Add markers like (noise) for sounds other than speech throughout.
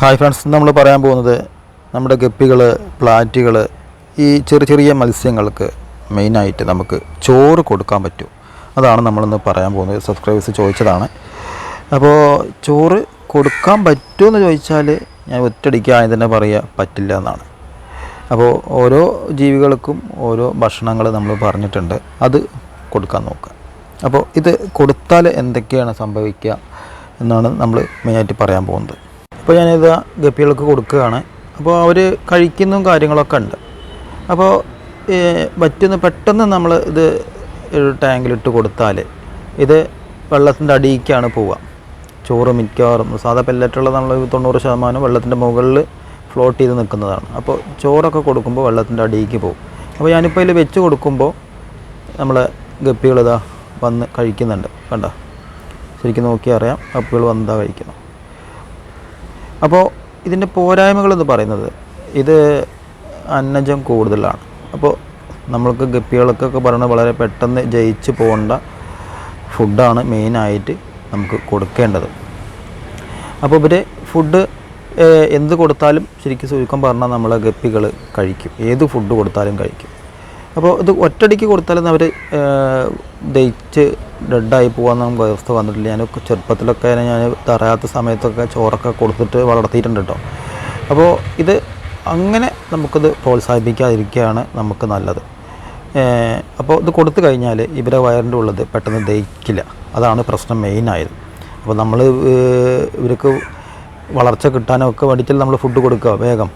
Hi friends നമ്മൾ പറയാൻ പോകുന്നത് നമ്മുടെ ഗപ്പികൾ പ്ലാറ്റുകൾ ഈ ചെറിയ ചെറിയ മത്സ്യങ്ങൾക്ക് മെയിനായിട്ട് നമുക്ക് ചോറ് കൊടുക്കാൻ പറ്റും. അതാണ് നമ്മളിന്ന് പറയാൻ പോകുന്നത്. സബ്സ്ക്രൈബേഴ്സ് ചോദിച്ചതാണ്. അപ്പോൾ ചോറ് കൊടുക്കാൻ പറ്റുമെന്ന് ചോദിച്ചാൽ ഞാൻ ഒറ്റടിക്ക് ആദ്യം തന്നെ പറയുക പറ്റില്ല എന്നാണ്. അപ്പോൾ ഓരോ ജീവികൾക്കും ഓരോ ഭക്ഷണങ്ങൾ നമ്മൾ പറഞ്ഞിട്ടുണ്ട്. അത് കൊടുക്കാൻ നോക്കുക. അപ്പോൾ ഇത് കൊടുത്താൽ എന്തൊക്കെയാണ് സംഭവിക്കുക എന്നാണ് നമ്മൾ മെയിനായിട്ട് പറയാൻ പോകുന്നത്. അപ്പോൾ ഞാനിത് ഗപ്പികൾക്ക് കൊടുക്കുകയാണ്. അപ്പോൾ അവർ കഴിക്കുന്ന കാര്യങ്ങളൊക്കെ ഉണ്ട്. അപ്പോൾ പറ്റുന്ന പെട്ടെന്ന് നമ്മൾ ഇത് ടാങ്കിലിട്ട് കൊടുത്താൽ ഇത് വെള്ളത്തിന്റെ അടിയിലേക്കാണ് പോവുക. ചോറ് മിക്കവാറും സാധാ പെല്ലറ്റുള്ള നമ്മൾ തൊണ്ണൂറ് ശതമാനം വെള്ളത്തിന്റെ മുകളിൽ ഫ്ലോട്ട് ചെയ്ത് നിൽക്കുന്നതാണ്. അപ്പോൾ ചോറൊക്കെ കൊടുക്കുമ്പോൾ വെള്ളത്തിന്റെ അടിയിലേക്ക് പോകും. അപ്പോൾ ഞാനിപ്പോൾ ഇതിൽ വെച്ച് കൊടുക്കുമ്പോൾ നമ്മൾ ഗപ്പികൾ ഇതാ വന്ന് കഴിക്കുന്നുണ്ട്. കണ്ട? ശരിക്കും നോക്കി അറിയാം ഗപ്പികൾ വന്നതാ കഴിക്കുന്നു. അപ്പോൾ ഇതിന്റെ പോരായ്മകളെന്ന് പറയുന്നത് ഇത് അന്നജം കൂടുതലാണ്. അപ്പോൾ നമ്മൾക്ക് ഗപ്പികൾക്കൊക്കെ പറയുന്നത് വളരെ പെട്ടെന്ന് ജയിച്ച് പോകേണ്ട ഫുഡാണ് മെയിനായിട്ട് നമുക്ക് കൊടുക്കേണ്ടത്. അപ്പോൾ ഇവർ ഫുഡ് എന്ത് കൊടുത്താലും ശരിക്കും ചുരുക്കം പറഞ്ഞാൽ നമ്മളെ ഗപ്പികൾ കഴിക്കും. ഏത് ഫുഡ് കൊടുത്താലും കഴിക്കും. അപ്പോൾ ഇത് ഒറ്റടിക്ക് കൊടുത്താലും അവർ ദഹിച്ച് ഡെഡായി നമുക്ക് വ്യവസ്ഥ വന്നിട്ടില്ല. ഞാൻ ചെറുപ്പത്തിലൊക്കെ ഞാൻ തറയാത്ത സമയത്തൊക്കെ ചോറൊക്കെ കൊടുത്തിട്ട് വളർത്തിയിട്ടുണ്ട് കേട്ടോ. അപ്പോൾ ഇത് അങ്ങനെ നമുക്കിത് പ്രോത്സാഹിപ്പിക്കാതിരിക്കുകയാണ് നമുക്ക് നല്ലത്. അപ്പോൾ ഇത് കൊടുത്തു കഴിഞ്ഞാൽ ഇവരെ വയറിന്റെ ഉള്ളത് പെട്ടെന്ന് ദഹിക്കില്ല. അതാണ് പ്രശ്നം മെയിനായത്. അപ്പോൾ നമ്മൾ ഇവർക്ക് വളർച്ച കിട്ടാനൊക്കെ വേണ്ടിയിട്ട് നമ്മൾ ഫുഡ് കൊടുക്കുക വേഗം.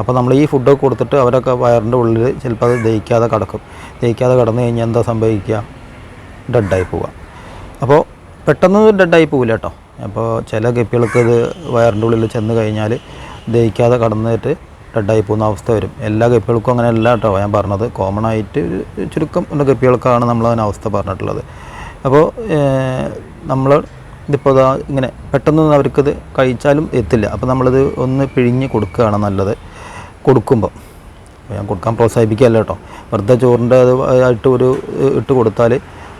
അപ്പോൾ നമ്മൾ ഈ ഫുഡൊക്കെ കൊടുത്തിട്ട് അവരൊക്കെ വയറിന്റെ ഉള്ളിൽ ചിലപ്പോൾ അത് ദഹിക്കാതെ കിടക്കും. ദഹിക്കാതെ കിടന്നു കഴിഞ്ഞാൽ എന്താ സംഭവിക്കുക? ഡെഡായി പോവുക. അപ്പോൾ പെട്ടെന്ന് ഡെഡായി പോവില്ല കേട്ടോ. അപ്പോൾ ചില ഗപ്പികൾക്ക് ഇത് വയറിന്റെ ഉള്ളിൽ ചെന്ന് കഴിഞ്ഞാൽ ദഹിക്കാതെ കടന്നിട്ട് ഡെഡായി പോകുന്ന അവസ്ഥ വരും. എല്ലാ ഗപ്പികൾക്കും അങ്ങനെ അല്ല കേട്ടോ ഞാൻ പറഞ്ഞത്. കോമൺ ആയിട്ട് ചുരുക്കം ഉള്ള ഗപ്പികൾക്കാണ് നമ്മൾ അതിന് അവസ്ഥ പറഞ്ഞിട്ടുള്ളത്. അപ്പോൾ നമ്മൾ ഇതിപ്പോൾ ഇതാ ഇങ്ങനെ പെട്ടെന്ന് അവർക്കത് കഴിച്ചാലും എത്തില്ല. അപ്പോൾ നമ്മളിത് ഒന്ന് പിഴിഞ്ഞ് കൊടുക്കുകയാണ് നല്ലത്. കൊടുക്കുമ്പോൾ ഞാൻ കൊടുക്കാൻ പ്രോത്സാഹിപ്പിക്കുകയല്ല കേട്ടോ. വെറുതെ ചോറിന്റെ അത് ആയിട്ട് ഒരു ഇട്ട് കൊടുത്താൽ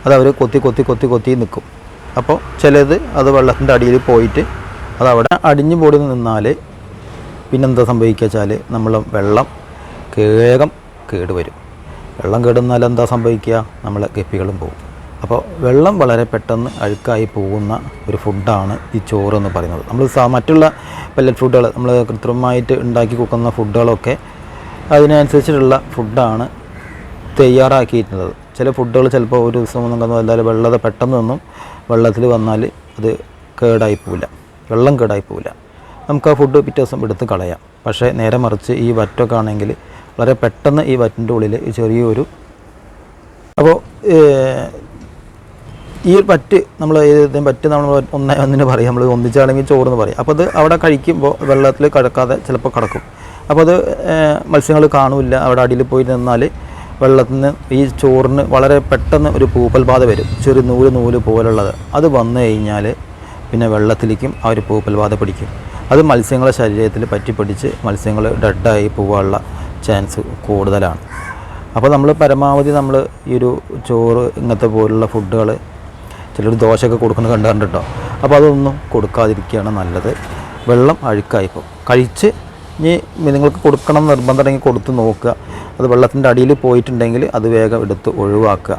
അത് അവർ കൊത്തി കൊത്തി കൊത്തി കൊത്തി നിൽക്കും അപ്പോൾ ചിലത് അത് വെള്ളത്തിന്റെ അടിയിൽ പോയിട്ട് അത് അവിടെ അടിഞ്ഞു പൊടി നിന്നാൽ പിന്നെന്താ സംഭവിക്കുക വെച്ചാൽ നമ്മൾ വെള്ളം കേകം കേടുവരും വെള്ളം കേടുന്നാൽ എന്താ സംഭവിക്കുക? നമ്മളെ കെപ്പികളും പോകും അപ്പോൾ വെള്ളം വളരെ പെട്ടെന്ന് അഴുക്കായി പോകുന്ന ഒരു ഫുഡാണ് ഈ ചോറ് എന്ന് പറയുന്നത്. നമ്മൾ മറ്റുള്ള പെല്ലറ്റ് ഫുഡുകൾ നമ്മൾ കൃത്രിമമായിട്ട് ഉണ്ടാക്കി കൊടുക്കുന്ന ഫുഡുകളൊക്കെ അതിനനുസരിച്ചിട്ടുള്ള ഫുഡാണ് തയ്യാറാക്കിയിരുന്നത് ചില ഫുഡുകൾ ചിലപ്പോൾ ഒരു ദിവസം ഒന്നും കന്നു അല്ലാതെ വെള്ളത പെട്ടെന്നൊന്നും വെള്ളത്തിൽ വന്നാൽ അത് കേടായി പോവില്ല. വെള്ളം കേടായി പോവില്ല. നമുക്ക് ആ ഫുഡ് പിറ്റേ ദിവസം എടുത്ത് കളയാം. പക്ഷേ നേരെ മറിച്ച് ഈ വറ്റൊക്കെ ആണെങ്കിൽ വളരെ പെട്ടെന്ന് ഈ വറ്റിന്റെ ഉള്ളിൽ ചെറിയൊരു അപ്പോൾ ഈ പറ്റ് നമ്മൾ ഇതിന് പറ്റ് നമ്മൾ ഒന്നേ ഒന്നിന് പറയും. നമ്മൾ ഒന്നിച്ചാണെങ്കിൽ ചോറെന്ന് പറയും. അപ്പോൾ അത് അവിടെ കഴിക്കുമ്പോൾ വെള്ളത്തിൽ കിടക്കാതെ ചിലപ്പോൾ കിടക്കും. അപ്പോൾ അത് മത്സ്യങ്ങൾ കാണില്ല. അവിടെ അടിയിൽ പോയി നിന്നാൽ വെള്ളത്തിൽ നിന്ന് ഈ ചോറിന് വളരെ പെട്ടെന്ന് ഒരു പൂപ്പൽ ബാധ വരും. ചെറിയ നൂൽ നൂൽ പോലുള്ളത്. അത് വന്നു കഴിഞ്ഞാൽ പിന്നെ വെള്ളത്തിലേക്കും ആ ഒരു പൂപ്പൽ ബാധ പിടിക്കും. അത് മത്സ്യങ്ങളെ ശരീരത്തിൽ പറ്റിപ്പിടിച്ച് മത്സ്യങ്ങൾ ഡെഡായി പോകാനുള്ള ചാൻസ് കൂടുതലാണ്. അപ്പോൾ നമ്മൾ പരമാവധി നമ്മൾ ഈ ഒരു ചോറ് ഇങ്ങനത്തെ പോലുള്ള ഫുഡുകൾ ചിലർ ദോശയൊക്കെ കൊടുക്കുന്നത് കണ്ടുകൊണ്ട് കേട്ടോ. അപ്പോൾ അതൊന്നും കൊടുക്കാതിരിക്കുകയാണ് നല്ലത്. വെള്ളം അഴുക്കായിപ്പോൾ കഴിച്ച് ഇനി നിങ്ങൾക്ക് കൊടുക്കണം നിർബന്ധം ഉണ്ടെങ്കിൽ കൊടുത്ത് നോക്കുക. അത് വെള്ളത്തിന്റെ അടിയിൽ പോയിട്ടുണ്ടെങ്കിൽ അത് വേഗം എടുത്ത് ഒഴിവാക്കുക.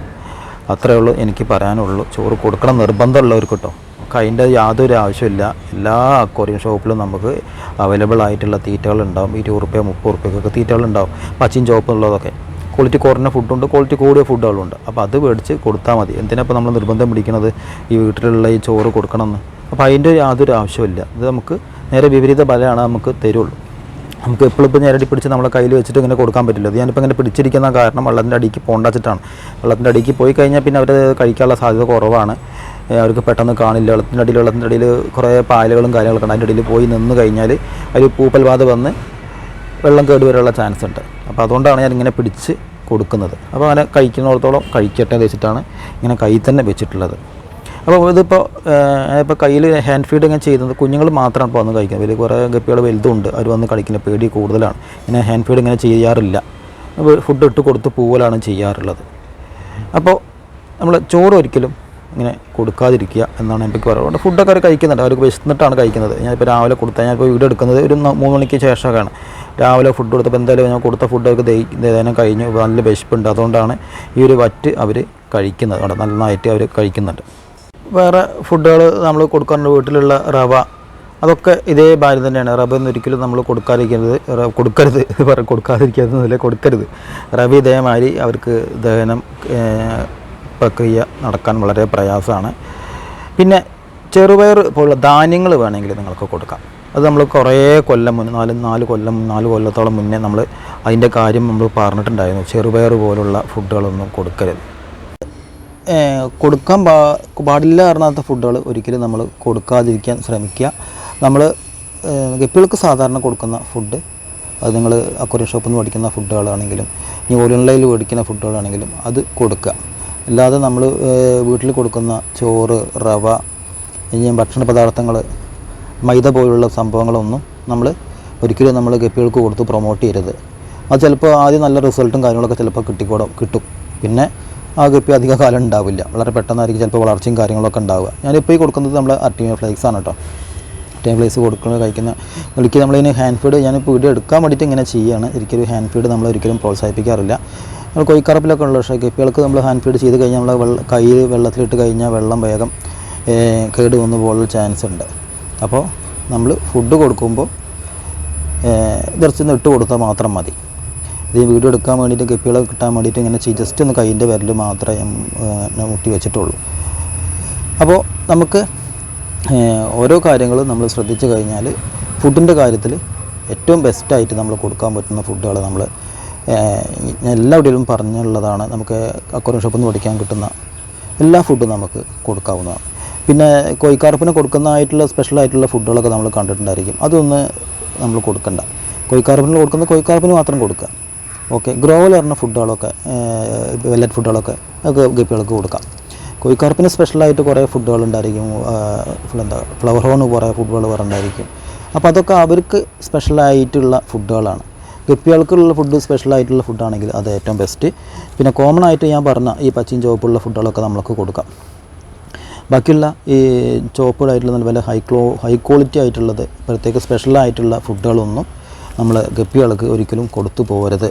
അത്രയേ ഉള്ളൂ എനിക്ക് പറയാനുള്ളൂ. ചോറ് കൊടുക്കണം നിർബന്ധമുള്ളവർക്ക് കേട്ടോ. അതിന്റെ യാതൊരു ആവശ്യമില്ല. എല്ലാ അക്വറിയം ഷോപ്പിലും നമുക്ക് അവൈലബിൾ ആയിട്ടുള്ള തീറ്റകളുണ്ടാവും. ഇരുപത് റുപ്യ മുപ്പത് റുപ്യക്കൊക്കെ തീറ്റകളുണ്ടാവും. പച്ചയും ചുവപ്പുള്ളതൊക്കെ ക്വാളിറ്റി കുറഞ്ഞ ഫുഡുണ്ട് ക്വാളിറ്റി കൂടിയ ഫുഡുകളുണ്ട് അപ്പോൾ അത് മേടിച്ച് കൊടുത്താൽ മതി. എന്തിനാ ഇപ്പോൾ നമ്മൾ നിർബന്ധം പിടിക്കുന്നത് ഈ വീട്ടിലുള്ള ഈ ചോറ് കൊടുക്കണമെന്ന്. അപ്പോൾ അതിന്റെ യാതൊരു ആവശ്യമില്ല ഇത് നമുക്ക് നേരെ വിപരീത ഫലമാണ് നമുക്ക് തരുള്ളൂ. നമുക്ക് എപ്പോഴും ഇപ്പോൾ നേരടി പിടിച്ച് നമ്മളെ കയ്യിൽ വെച്ചിട്ട് ഇങ്ങനെ കൊടുക്കാൻ പറ്റില്ല. അത് ഞാനിപ്പോൾ ഇങ്ങനെ പിടിച്ചിരിക്കുന്ന കാരണം വെള്ളത്തിന്റെ അടിക്ക് പോണ്ടാച്ചിട്ടാണ് വെള്ളത്തിന്റെ അടിക്ക് പോയി കഴിഞ്ഞാൽ പിന്നെ അവർ കഴിക്കാനുള്ള സാധ്യത കുറവാണ്. അവർക്ക് പെട്ടെന്ന് കാണില്ല. വെള്ളത്തിന്റെ അടിയിൽ വെള്ളത്തിന്റെ അടിയിൽ കുറേ പായലുകളും കാര്യങ്ങളൊക്കെ ഉണ്ട്. അതിന്റെ അടിയിൽ പോയി നിന്ന് കഴിഞ്ഞാൽ അതിൽ പൂപ്പൽ ബാധ വന്ന് വെള്ളം കേടുവരെയുള്ള ചാൻസ് ഉണ്ട്. അപ്പോൾ അതുകൊണ്ടാണ് ഞാൻ ഇങ്ങനെ പിടിച്ച് കൊടുക്കുന്നത്. അപ്പോൾ അങ്ങനെ കഴിക്കുന്നിടത്തോളം കഴിക്കട്ടെ വെച്ചിട്ടാണ് ഇങ്ങനെ കൈ തന്നെ വെച്ചിട്ടുള്ളത്. അപ്പോൾ ഇതിപ്പോൾ ഇപ്പോൾ കയ്യിൽ ഹാൻഡ് ഫീഡ് ഇങ്ങനെ ചെയ്യുന്നത് കുഞ്ഞുങ്ങൾ മാത്രമാണ് ഇപ്പോൾ വന്ന് കഴിക്കുന്നത്. വലിയ കുറേ ഗപ്പികൾ വലുതുണ്ട്. അവർ വന്ന് കളിക്കുന്ന പേടി കൂടുതലാണ്. ഇങ്ങനെ ഹാൻഡ് ഫീഡ് ഇങ്ങനെ ചെയ്യാറില്ല. ഫുഡ് ഇട്ട് കൊടുത്ത് പോവലാണ് ചെയ്യാറുള്ളത്. അപ്പോൾ നമ്മൾ ചോറ് ഒരിക്കലും ഇങ്ങനെ കൊടുക്കാതിരിക്കുക എന്നാണ് എനിക്ക് പറയുന്നത് ഫുഡൊക്കെ അവർ കഴിക്കുന്നുണ്ട്. അവർക്ക് വിശന്നിട്ടാണ് കഴിക്കുന്നത്. ഞാനിപ്പോൾ രാവിലെ കൊടുത്താൽ ഞാനിപ്പോൾ വീട് എടുക്കുന്നത് ഒരു മൂന്ന് മണിക്ക് ശേഷമൊക്കെയാണ്. രാവിലെ ഫുഡ് കൊടുത്തപ്പോൾ എന്തായാലും ഞാൻ കൊടുത്ത ഫുഡ് അവർക്ക് ദഹി ദഹനം കഴിഞ്ഞു. നല്ല വിശപ്പുണ്ട്. അതുകൊണ്ടാണ് ഈ ഒരു വറ്റ് അവർ കഴിക്കുന്നത്. അവിടെ നന്നായിട്ട് അവർ കഴിക്കുന്നുണ്ട്. വേറെ ഫുഡുകൾ നമ്മൾ കൊടുക്കാറുണ്ട്. വീട്ടിലുള്ള റവ. അതൊക്കെ ഇതേ ഭാര്യ തന്നെയാണ്. ഒന്നും ഒരിക്കലും നമ്മൾ കൊടുക്കാതിരിക്കരുത്. കൊടുക്കരുത്. (laughs) പറ കൊടുക്കാതിരിക്കുന്നതിൽ കൊടുക്കരുത്. റവ ഇതേമാതിരി അവർക്ക് ദഹനം പ്രക്രിയ നടക്കാൻ വളരെ പ്രയാസമാണ്. പിന്നെ ചെറുപയർ പോലുള്ള ധാന്യങ്ങൾ വേണമെങ്കിൽ നിങ്ങൾക്ക് കൊടുക്കാം. അത് നമ്മൾ കുറേ കൊല്ലം മുന്നേ നാല് നാല് കൊല്ലം നാല് കൊല്ലത്തോളം മുന്നേ നമ്മൾ അതിന്റെ കാര്യം നമ്മൾ പറഞ്ഞിട്ടുണ്ടായിരുന്നു. ചെറുപയർ പോലുള്ള ഫുഡുകളൊന്നും കൊടുക്കരുത്. കൊടുക്കാൻ പാ പാടില്ല പറഞ്ഞാത്ത ഫുഡുകൾ ഒരിക്കലും നമ്മൾ കൊടുക്കാതിരിക്കാൻ ശ്രമിക്കുക. നമ്മൾ ഗപ്പികൾക്ക് സാധാരണ കൊടുക്കുന്ന ഫുഡ് അത് നിങ്ങൾ അക്വറിയം ഷോപ്പിൽ നിന്ന് മേടിക്കുന്ന ഫുഡുകളാണെങ്കിലും ഇനി ഓൺലൈനിൽ മേടിക്കുന്ന ഫുഡുകളാണെങ്കിലും അത് കൊടുക്കുക. അല്ലാതെ നമ്മൾ വീട്ടിൽ കൊടുക്കുന്ന ചോറ് റവ ഇനി ഭക്ഷണ പദാർത്ഥങ്ങൾ മൈദ പോലുള്ള സംഭവങ്ങളൊന്നും നമ്മൾ ഒരിക്കലും നമ്മൾ ഗപ്പികൾക്ക് കൊടുത്ത് പ്രൊമോട്ട് ചെയ്യരുത്. അത് ചിലപ്പോൾ ആദ്യം നല്ല റിസൾട്ടും കാര്യങ്ങളൊക്കെ ചിലപ്പോൾ കിട്ടിക്കോടും കിട്ടും. പിന്നെ ആ ഗപ്പി അധിക കാലം ഉണ്ടാവില്ല. വളരെ പെട്ടെന്നായിരിക്കും ചിലപ്പോൾ വളർച്ചയും കാര്യങ്ങളൊക്കെ ഉണ്ടാവുക. ഞാനിപ്പോൾ ഈ കൊടുക്കുന്നത് നമ്മൾ അർട്ടിമിയ ഫ്ലേക്സ് ആണ് കേട്ടോ അർട്ടിമിയ ഫ്ലേക്സ് കൊടുക്കുന്നത് കഴിക്കുന്ന ഒരിക്കലും നമ്മളിതിന് ഹാൻഡ് ഫീഡ് ഞാനിപ്പോൾ വീഡിയോ എടുക്കാൻ വേണ്ടിയിട്ട് ഇങ്ങനെ ചെയ്യുകയാണ് ഒരിക്കലും ഹാൻഡ് ഫീഡ് നമ്മൾ ഒരിക്കലും പ്രോത്സാഹിപ്പിക്കാറില്ല. നമ്മൾ കൊയ്ക്കറപ്പിലൊക്കെ ഉള്ള പക്ഷേ ഗപ്പികൾക്ക് നമ്മൾ ഹാൻഡ് ഫീഡ് ചെയ്ത് കഴിഞ്ഞാൽ നമ്മൾ വെള്ള കൈ വെള്ളത്തിലിട്ട് കഴിഞ്ഞാൽ വെള്ളം വേഗം കേട് വന്നു പോകാനുള്ള ചാൻസ് ഉണ്ട്. അപ്പോൾ നമ്മൾ ഫുഡ് കൊടുക്കുമ്പോൾ ഒന്ന് ഇട്ട് കൊടുത്താൽ മാത്രം മതി. ഇത് വീഡിയോ എടുക്കാൻ വേണ്ടിയിട്ട് ഗപ്പികളെ കിട്ടാൻ വേണ്ടിയിട്ട് ഇങ്ങനെ ജസ്റ്റ് ഒന്ന് കൈയിന്റെ വിരൽ മാത്രമേ മുട്ടി വെച്ചിട്ടുള്ളൂ. അപ്പോൾ നമുക്ക് ഓരോ കാര്യങ്ങളും നമ്മൾ ശ്രദ്ധിച്ചു കഴിഞ്ഞാൽ ഫുഡിന്റെ കാര്യത്തിൽ ഏറ്റവും ബെസ്റ്റായിട്ട് നമ്മൾ കൊടുക്കാൻ പറ്റുന്ന ഫുഡുകൾ നമ്മൾ ഏഹ്, ഞാൻ എല്ലാ വീഡിയോയിലും പറഞ്ഞുള്ളതാണ് നമുക്ക് അക്വറിയം ഷോപ്പിൽ നിന്ന് പഠിക്കാൻ കിട്ടുന്ന എല്ലാ ഫുഡും നമുക്ക് കൊടുക്കാവുന്നതാണ്. പിന്നെ കോഴിക്കാർപ്പിന് കൊടുക്കുന്നതായിട്ടുള്ള സ്പെഷ്യലായിട്ടുള്ള ഫുഡുകളൊക്കെ നമ്മൾ കണ്ടിട്ടുണ്ടായിരിക്കും. അതൊന്ന് നമ്മൾ കൊടുക്കണ്ട. കോഴിക്കാർപ്പിന് കൊടുക്കുന്ന കോഴിക്കാർപ്പിന് മാത്രം കൊടുക്കുക. ഓക്കെ ഗ്രോവൽ പറഞ്ഞ ഫുഡുകളൊക്കെ വെല്ലറ്റ് ഫുഡുകളൊക്കെ ഒക്കെ ഗപ്പികൾക്ക് കൊടുക്കാം. കോഴിക്കാർപ്പിന് സ്പെഷ്യലായിട്ട് കുറേ ഫുഡുകൾ ഉണ്ടായിരിക്കും. എന്താ ഫ്ലവർ ഹോൺ കുറേ ഫുഡുകൾ പറഞ്ഞിട്ടുണ്ടായിരിക്കും അപ്പോൾ അതൊക്കെ അവർക്ക് സ്പെഷ്യലായിട്ടുള്ള ഫുഡുകളാണ് ഗപ്പികൾക്കുള്ള ഫുഡ് സ്പെഷ്യലായിട്ടുള്ള ഫുഡാണെങ്കിൽ അത് ഏറ്റവും ബെസ്റ്റ് പിന്നെ കോമൺ ആയിട്ട് ഞാൻ പറഞ്ഞ ഈ പച്ചയും ചുവപ്പുള്ള ഫുഡുകളൊക്കെ നമ്മൾക്ക് കൊടുക്കാം. ബാക്കിയുള്ള ഈ ചോപ്പുകളായിട്ടുള്ള നല്ല ഹൈ ക്ലോ ഹൈ ക്വാളിറ്റി ആയിട്ടുള്ളത് പ്രത്യേക സ്പെഷ്യലായിട്ടുള്ള ഫുഡുകളൊന്നും നമ്മൾ ഗപ്പികൾക്ക് ഒരിക്കലും കൊടുത്തു പോകരുത്.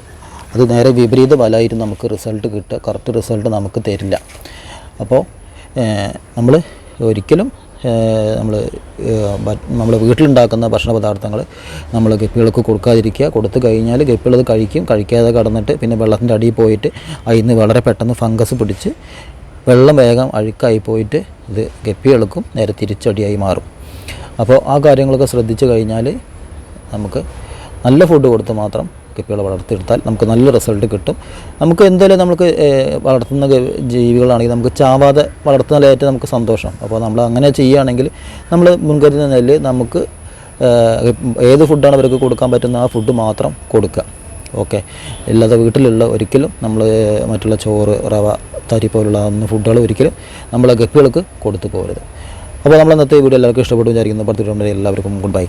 അത് നേരെ വിപരീത ഫലമായിട്ട് നമുക്ക് റിസൾട്ട് കിട്ടുക കറക്റ്റ് റിസൾട്ട് നമുക്ക് തരില്ല. അപ്പോൾ നമ്മൾ ഒരിക്കലും നമ്മൾ നമ്മൾ വീട്ടിലുണ്ടാക്കുന്ന ഭക്ഷണ പദാർത്ഥങ്ങൾ നമ്മൾ ഗപ്പികൾക്ക് കൊടുക്കാതിരിക്കുക. കൊടുത്തു കഴിഞ്ഞാൽ ഗപ്പികൾ അത് കഴിക്കും. കഴിക്കാതെ കടന്നിട്ട് പിന്നെ വെള്ളത്തിന്റെ അടിയിൽ പോയിട്ട് അതിൽ നിന്ന് വളരെ പെട്ടെന്ന് ഫംഗസ് പിടിച്ച് വെള്ളം വേഗം അഴുക്കായി പോയിട്ട് ഇത് ഗപ്പികൾക്കും നേരെ തിരിച്ചടിയായി മാറും. അപ്പോൾ ആ കാര്യങ്ങളൊക്കെ ശ്രദ്ധിച്ചു കഴിഞ്ഞാൽ നമുക്ക് നല്ല ഫുഡ് കൊടുത്ത് മാത്രം ഗപ്പികളെ വളർത്തിയെടുത്താൽ നമുക്ക് നല്ല റിസൾട്ട് കിട്ടും. നമുക്ക് എന്തായാലും നമുക്ക് വളർത്തുന്ന ജീവികളാണെങ്കിൽ നമുക്ക് ചാവാതെ വളർത്തുന്നതിലായിട്ട് നമുക്ക് സന്തോഷം. അപ്പോൾ നമ്മൾ അങ്ങനെ ചെയ്യുകയാണെങ്കിൽ നമ്മൾ മുൻകരുതുന്ന നിലയിൽ നമുക്ക് ഏത് ഫുഡാണ് അവർക്ക് കൊടുക്കാൻ പറ്റുന്ന ആ ഫുഡ് മാത്രം കൊടുക്കുക. ഓക്കെ. അല്ലാതെ വീട്ടിലുള്ള ഒരിക്കലും നമ്മൾ മറ്റുള്ള ചോറ് റവ തരി പോലുള്ള ഫുഡുകൾ ഒരിക്കലും നമ്മൾ ഗപ്പികൾക്ക് കൊടുത്തു പോകരുത്. അപ്പോൾ നമ്മൾ ഇന്നത്തെ വീഡിയോ എല്ലാവർക്കും ഇഷ്ടപ്പെട്ടു വിചാരിക്കുന്നു. പത്ത് എല്ലാവർക്കും ഗുഡ് ബൈ